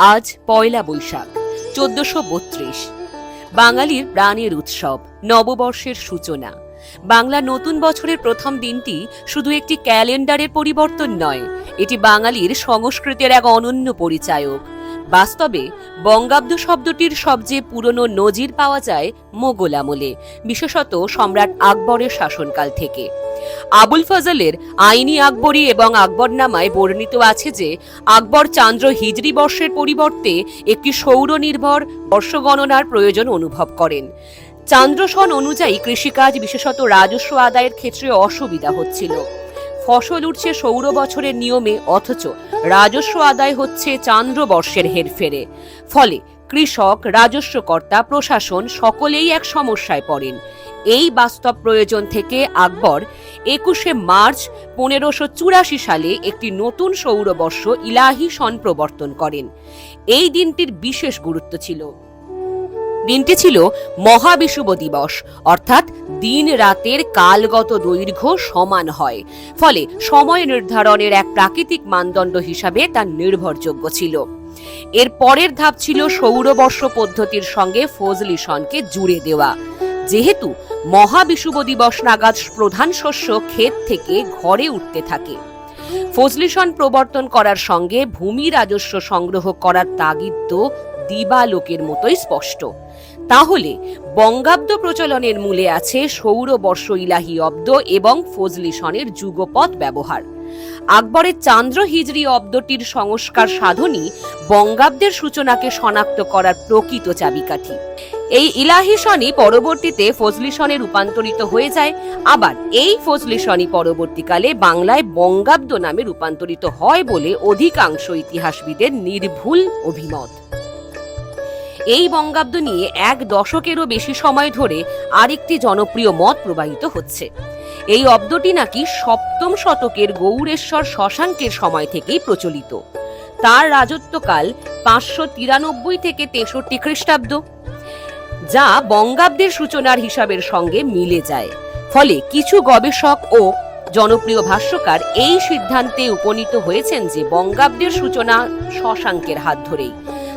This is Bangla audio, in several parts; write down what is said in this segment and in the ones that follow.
আজ পয়লা বৈশাখ, চোদ্দশো বত্রিশ। বাঙালির প্রাণের উৎসব, নববর্ষের সূচনা। বাংলা নতুন বছরের প্রথম দিনটি শুধু একটি ক্যালেন্ডারের পরিবর্তন নয়, এটি বাঙালির সংস্কৃতির এক অনন্য পরিচায়ক। বাস্তবে বঙ্গাব্দ শব্দটির সবচেয়ে পুরনো নজির পাওয়া যায় মোগল আমলে, বিশেষত সম্রাট আকবরের শাসনকাল থেকে। আবুল ফজলের আইনি আকবরী এবং আকবরনামায় বর্ণিত আছে যে, আকবর চান্দ্র হিজরি বর্ষের পরিবর্তে একটি সৌর নির্ভর বর্ষগণনার প্রয়োজন অনুভব করেন। চান্দ্রসন অনুযায়ী কৃষিকাজ বিশেষত রাজস্ব আদায়ের ক্ষেত্রে অসুবিধা হচ্ছিল। ফসল উঠছে সৌর বছরের নিয়মে, অথচ রাজস্ব আদায় হচ্ছে চান্দ্রবর্ষের হেরফেরে। ফলে কৃষক রাজস্বকর্তা প্রশাসন সকলেই এক সমস্যায় পড়েন। এই বাস্তব প্রয়োজন থেকে আকবর একুশে মার্চ পনেরোশো চুরাশি সালে একটি নতুন সৌরবর্ষ ইলাহি সন প্রবর্তন করেন। এই দিনটির বিশেষ গুরুত্ব ছিল। দিনটি ছিল মহাবিষুব দিবস, অর্থাৎ দিন রাতের কালগত দৈর্ঘ্য সমান হয়। ফলে সময় নির্ধারণের এক প্রাকৃতিক মানদণ্ড হিসাবে তা নির্ভরযোগ্য ছিল। এর পরের ধাপ ছিল সৌরবর্ষ পদ্ধতির সঙ্গে ফজলি সনকে জুড়ে দেওয়া। যেহেতু মহাবিষুব দিবস নাগাদ প্রধান শস্য ক্ষেত থেকে ঘরে উঠতে থাকে। ফজলিসন প্রবর্তন করার সঙ্গে ভূমি রাজস্ব সংগ্রহ করার তাগিদ দিবালোকের মতোই স্পষ্ট। তাহলে বঙ্গাব্দ প্রচলনের মূলে আছে সৌরবর্ষ ইলাহি অব্দ এবং ফজলি সনের যুগপৎ ব্যবহার। আকবরের চান্দ্র হিজরি অব্দটির সংস্কার সাধনই বঙ্গাব্দের সূচনাকে শনাক্ত করার প্রকৃত চাবিকাঠি। এই ইলাহি সনই পরবর্তীতে ফজলি সনে রূপান্তরিত হয়ে যায়, আবার এই ফজলি সনই পরবর্তীকালে বাংলায় বঙ্গাব্দ নামে রূপান্তরিত হয় বলে অধিকাংশ ইতিহাসবিদের নির্ভুল অভিমত। এই বঙ্গাব্দ নিয়ে এক দশকেরও বেশি সময় ধরে আরেকটি জনপ্রিয় মত প্রবাহিত হচ্ছে। এই অব্দটি নাকি সপ্তম শতকের গৌরেশ্বর শশাঙ্কের সময় থেকেই প্রচলিত। তার রাজত্বকাল পাঁচশো তিরানব্বই থেকে তেষট্টি খ্রিস্টাব্দ, যা বঙ্গাব্দের সূচনার হিসাবের সঙ্গে মিলে যায়। ফলে কিছু গবেষক ও জনপ্রিয় ভাষ্যকার এই সিদ্ধান্তে উপনীত হয়েছেন যে বঙ্গাব্দের সূচনা শশাঙ্কের হাত ধরেই।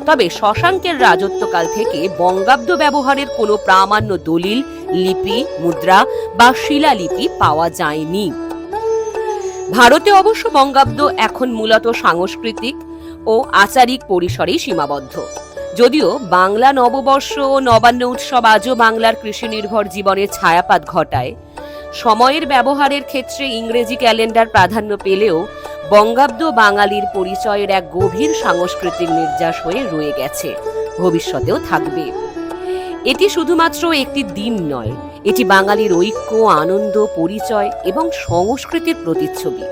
তবে শশাঙ্কের রাজত্বকাল থেকে বঙ্গাব্দ ব্যবহারের কোনো প্রামাণ্য দলিল, লিপি, মুদ্রা বা শিলালিপি পাওয়া যায়নি। ভারতে অবশ্য বঙ্গাব্দ এখন মূলত সাংস্কৃতিক ও আচারিক পরিসরেই সীমাবদ্ধ। যদিও বাংলা নববর্ষ ও নবান্ন উৎসব আজও বাংলার কৃষি নির্ভর জীবনের ছায়াপাত ঘটায়। সময়ের ব্যবহারের ক্ষেত্রে ইংরেজি ক্যালেন্ডার প্রাধান্য পেলেও বঙ্গাব্দ বাঙালির পরিচয়ের এক গভীর সাংস্কৃতিক নির্যাস হয়ে রয়ে গেছে। ভবিষ্যতেও থাকবে। এটি শুধুমাত্র একটি দিন নয়, এটি বাঙালির ঐক্য, আনন্দ, পরিচয় এবং সংস্কৃতির প্রতিচ্ছবি।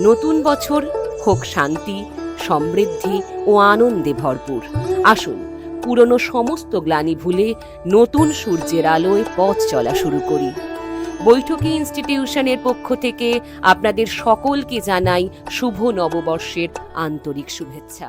নতুন বছর, হোক শান্তি, সমৃদ্ধি ও আনন্দে ভরপুর। আসুন, পুরনো সমস্ত গ্লানি ভুলে নতুন সূর্যের আলোয় পথ চলা শুরু করি। বৈঠকি ইনস্টিটিউশনের পক্ষ থেকে আপনাদের সকলকে জানাই শুভ নববর্ষের আন্তরিক শুভেচ্ছা।